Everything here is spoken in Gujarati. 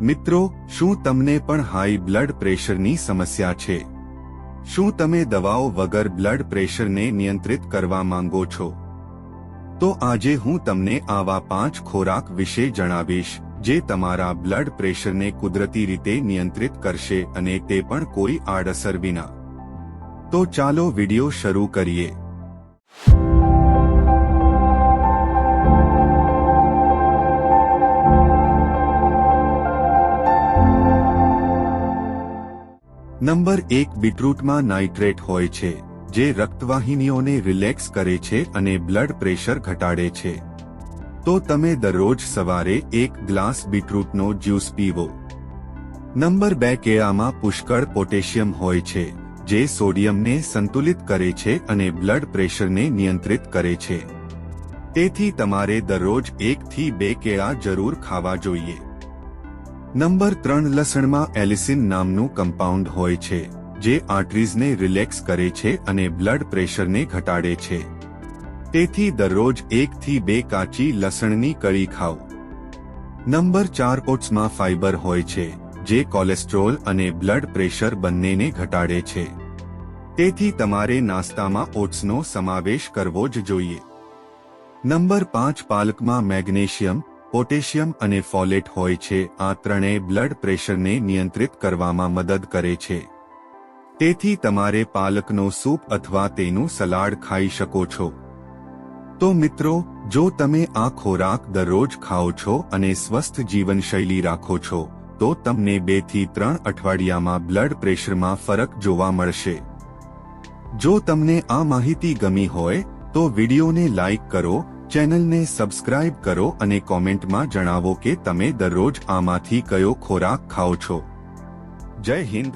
મિત્રો, શું તમને પણ હાઈ બ્લડ પ્રેશરની સમસ્યા છે? શું તમે દવાઓ વગર બ્લડ પ્રેશરને નિયંત્રિત કરવા માંગો છો? તો આજે હું તમને આવા પાંચ ખોરાક વિશે જણાવીશ, જે તમારા બ્લડ પ્રેશરને કુદરતી રીતે નિયંત્રિત કરશે અને તે પણ કોઈ આડઅસર વિના. તો ચાલો વિડિયો શરૂ કરીએ. નંબર એક બીટરૂટમાં નાઇટ્રેટ હોય છે, જે રક્તવાહિનીઓને રિલેક્સ કરે છે અને બ્લડ પ્રેશર ઘટાડે છે. તો તમે દરરોજ સવારે એક ગ્લાસ બીટરૂટનો જ્યુસ પીવો. નંબર બે કેળામાં પુષ્કળ પોટેશિયમ હોય છે, જે સોડિયમને સંતુલિત કરે છે અને બ્લડ પ્રેશરને નિયંત્રિત કરે છે. તેથી તમારે દરરોજ એકથી બે કેળા જરૂર ખાવા જોઈએ. નંબર ત્રણ લસણમાં એલિસિન નામનું કમ્પાઉન્ડ હોય છે, જે આર્ટરીઝને રિલેક્સ કરે છે અને બ્લડ પ્રેશરને ઘટાડે છે. તેથી દરરોજ એકથી બે કાચી લસણની કળી ખાઓ. નંબર ચાર ઓટ્સમાં ફાઇબર હોય છે, જે કોલેસ્ટ્રોલ અને બ્લડ પ્રેશર બંનેને ઘટાડે છે. તેથી તમારે નાસ્તામાં ઓટ્સનો સમાવેશ કરવો જ જોઈએ. નંબર પાંચ પાલકમાં મેગ્નેશિયમ પોટેશિયમ અને ફોલેટ હોય છે, આ ત્રણેય બ્લડ પ્રેશરને નિયંત્રિત કરવામાં મદદ કરે છે. તેથી તમારે પાલકનો સૂપ અથવા તેનું સલાડ ખાઈ શકો છો. તો મિત્રો, જો તમે આ ખોરાક દરરોજ ખાઓ છો અને સ્વસ્થ જીવનશૈલી રાખો છો, તો તમને બેથી ત્રણ અઠવાડિયામાં બ્લડ પ્રેશરમાં ફરક જોવા મળશે. જો તમને આ માહિતી ગમી હોય, તો વિડીયોને લાઇક કરો ચેનલને સબસ્ક્રાઇબ કરો અને કોમેન્ટમાં જણાવો કે તમે દરરોજ આમાંથી કયો ખોરાક ખાઓ છો. જય હિન્દ.